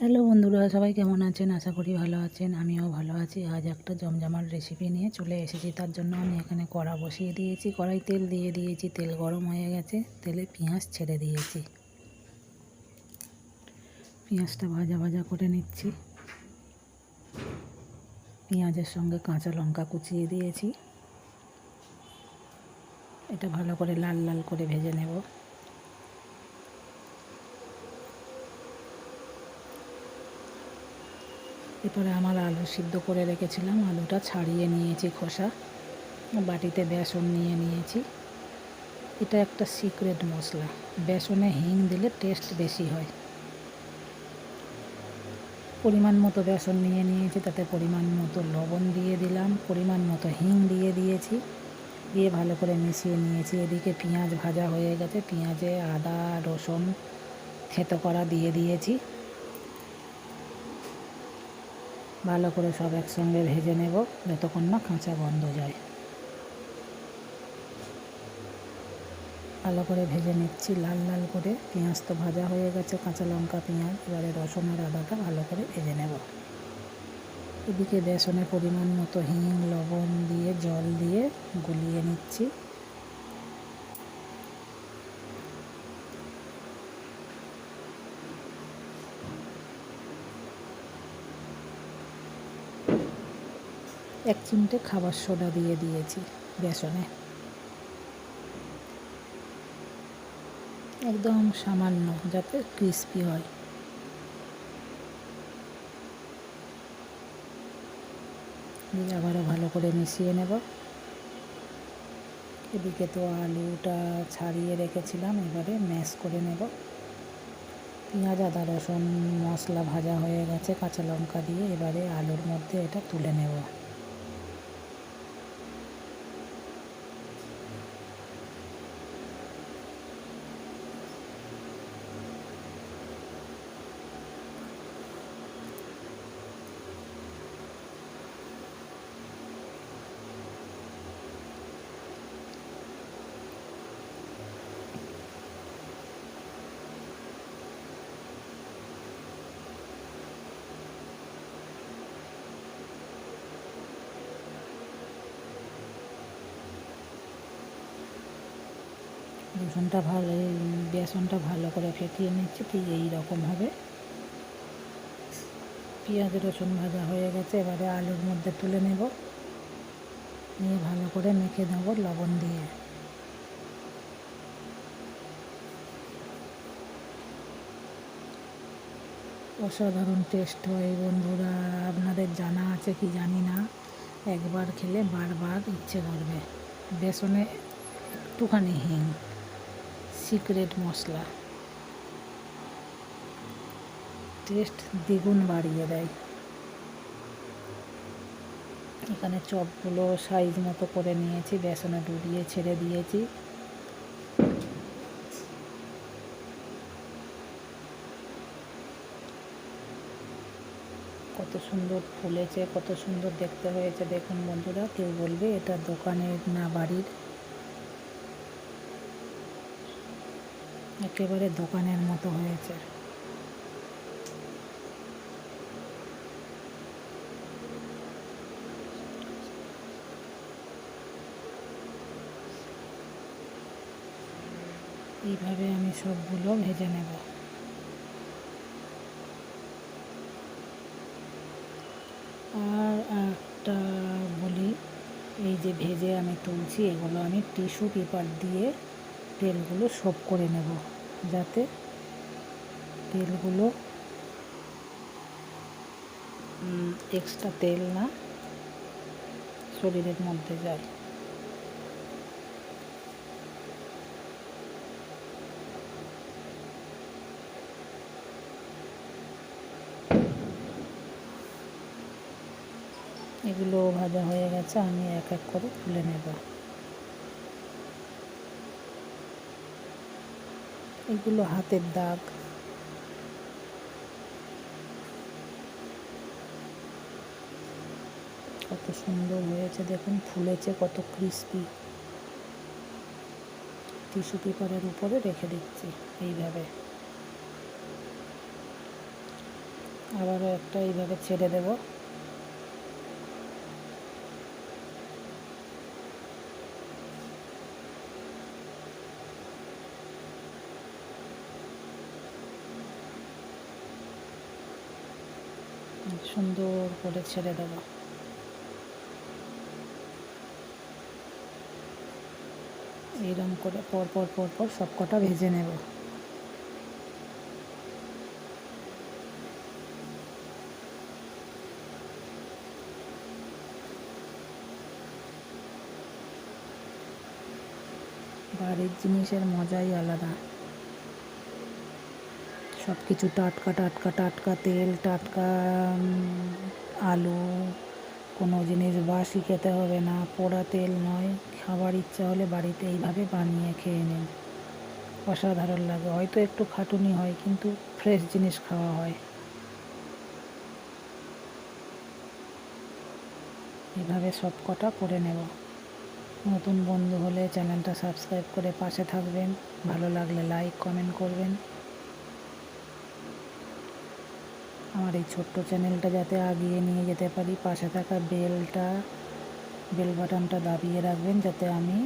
Hello বন্ধুরা, সবাই কেমন আছেন? আশা করি ভালো আছেন, আমিও ভালো আছি। আজ একটা জমজমার রেসিপি নিয়ে চলে এসেছি। তার জন্য আমি এখানে কড়া বসিয়ে দিয়েছি। কড়াই তেল দিয়ে দিয়েছি। তেল গরম হয়ে গেছে। তেলে পেঁয়াজ ছেড়ে দিয়েছি। পেঁয়াজটা ভাজা ভাজা করে নিচ্ছি। পেঁয়াজের সঙ্গে কাঁচা লঙ্কা কুচিয়ে দিয়েছি। এটা ভালো করে লাল লাল করে ভেজে নেব। এরপরে আমার আলু সিদ্ধ করে রেখেছিলাম, আলুটা ছাড়িয়ে নিয়েছি খোসা, বাটিতে বেসন নিয়ে নিয়েছি। এটা একটা সিক্রেট মশলা, বেসনে হিং দিলে টেস্ট বেশি হয়। পরিমাণ মতো বেসন নিয়ে নিয়েছি, তাতে পরিমাণ মতো লবণ দিয়ে দিলাম, পরিমাণ মতো হিং দিয়ে দিয়েছি, দিয়ে ভালো করে মিশিয়ে নিয়েছি। এদিকে পেঁয়াজ ভাজা হয়ে গেছে, পেঁয়াজে আদা, রসুন থেতো করা দিয়ে দিয়েছি। ভালো করে সব একসঙ্গে ভেজে নেব, যতক্ষণ না কাঁচা গন্ধ যায়। ভালো করে ভেজে নিচ্ছি লাল লাল করে। পেঁয়াজ তো ভাজা হয়ে গেছে, কাঁচা লঙ্কা, পেঁয়াজ, এবারে রসুন আর আদাটা ভালো করে ভেজে নেব। এদিকে বেসনের পরিমাণ মতো হিং, লবণ দিয়ে, জল দিয়ে গুলিয়ে নিচ্ছি। এক চিমটে খাবার সোডা দিয়ে দিয়েছি বেসনে। একদম সামান্য, যাতে ক্রিস্পি হয়। আবারও ভালো করে মিশিয়ে নেব। এদিকে তো আলুটা ছাড়িয়ে রেখেছিলাম, এবারে ম্যাশ করে নেব। পেঁয়াজ, আদা, রসুন, মশলা ভাজা হয়ে গেছে, কাঁচা লঙ্কা দিয়ে এবারে আলুর মধ্যে এটা তুলে নেব। রসুনটা ভালো, বেসনটা ভালো করে ফেটিয়ে নিচ্ছি, ঠিক এই রকম হবে। পেঁয়াজ, রসুন ভাজা হয়ে গেছে, এবারে আলুর মধ্যে তুলে নেব। নিয়ে ভালো করে মেখে নেব লবণ দিয়ে। অসাধারণ টেস্ট হয় বন্ধুরা, আপনাদের জানা আছে কি জানি না। একবার খেলে বারবার ইচ্ছে করবে। বেসনে একটুখানি হিং। সিক্রেট মশলা। টেস্ট দ্বিগুণ বাড়িয়ে দেয়। এখানে চপগুলো সাইজ মতো করে নিয়েছি, বেসনে ডুবিয়ে ছেড়ে দিয়েছি। কত সুন্দর ফুলেছে, কত সুন্দর দেখতে হয়েছে। দেখুন বন্ধুরা, কেউ বলবে এটা দোকানের না বাড়ির। একেবারে দোকানের মতো হয়েছে। এইভাবে আমি সবগুলো ভেজে নেব। আর একটা বলি, এই যে ভেজে আমি তুলছি, এগুলো আমি টিস্যু পেপার দিয়ে তেলগুলো সোপ করে নেব, যাতে তেলগুলো এক্সট্রা তেল না শরীরের মধ্যে যায়। এগুলো ভাজা হয়ে গেছে, আমি এক এক করে তুলে নেব। এগুলো হাতের দাগ। কত সুন্দর হয়েছে, দেখুন, ফুলেছে, কত ক্রিস্পি টিস্যু পেপারের উপরে রেখে দিচ্ছি এইভাবে। আবারও একটা এইভাবে ছেড়ে দেব। সুন্দর করে ছেড়ে দেব। এইরকম করে পরপর পরপর পর পর সব কটা ভেজে নেব। বাড়ির জিনিসের মজাই আলাদা। সব কিছু টাটকা টাটকা টাটকা তেল, টাটকা আলু, কোনো জিনিস বাসি খেতে হবে না, পোড়া তেল নয়। খাবার ইচ্ছা হলে বাড়িতে এইভাবে বানিয়ে খেয়ে নিন। অসাধারণ লাগে। হয়তো একটু খাটুনি হয়, কিন্তু ফ্রেশ জিনিস খাওয়া হয়। এভাবে সব কটা করে নেব। নতুন বন্ধু হলে চ্যানেলটা সাবস্ক্রাইব করে পাশে থাকবেন। ভালো লাগলে লাইক, কমেন্ট করবেন। আমার এই ছোট্ট চ্যানেলটা যাতে আগিয়ে নিয়ে যেতে পারি, পাশে থাকা বেলটা, বেল বাটনটা দাবিয়ে রাখবেন যাতে আমি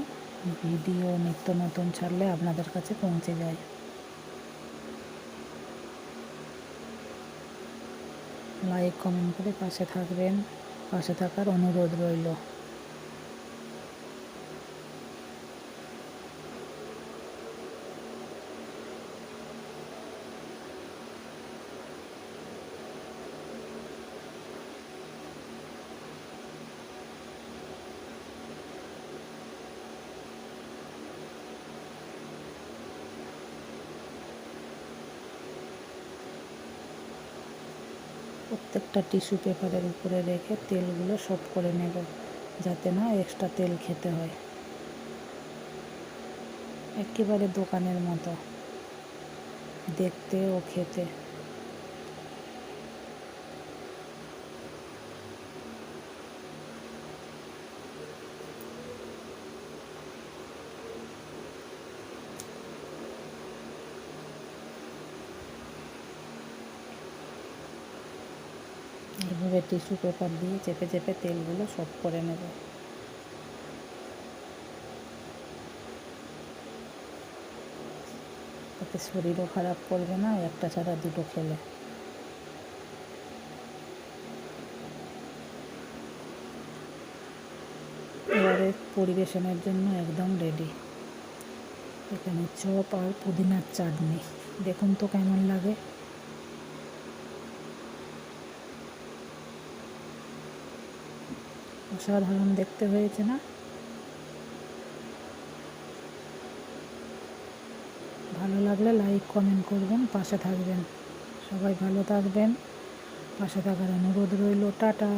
ভিডিও নিত্য নতুন ছাড়লে আপনাদের কাছে পৌঁছে যায়। লাইক কমেন্ট করে পাশে থাকবেন, পাশে থাকার অনুরোধ রইল। প্রত্যেকটা টিস্যু পেপারের উপরে রেখে তেলগুলো সব করে নেব, যাতে না এক্সট্রা তেল খেতে হয়। একেবারে দোকানের মতো, দেখতে ও খেতে। এইভাবে টিস্যু পেপার দিয়ে চেপে চেপে তেলগুলো সব করে নেব। তাতে শরীরও খারাপ করবে না, একটা ছাড়া দুটো খেলে। এবারে পরিবেশনের জন্য একদম রেডি এখানে চপ আর পুদিনার চাটনি। দেখুন তো কেমন লাগে। অসাধারণ দেখতে হয়েছে না? ভালো লাগলে লাইক কমেন্ট করবেন, পাশে থাকবেন। সবাই ভালো থাকবেন। পাশে থাকার অনুরোধ রইল, টাটা।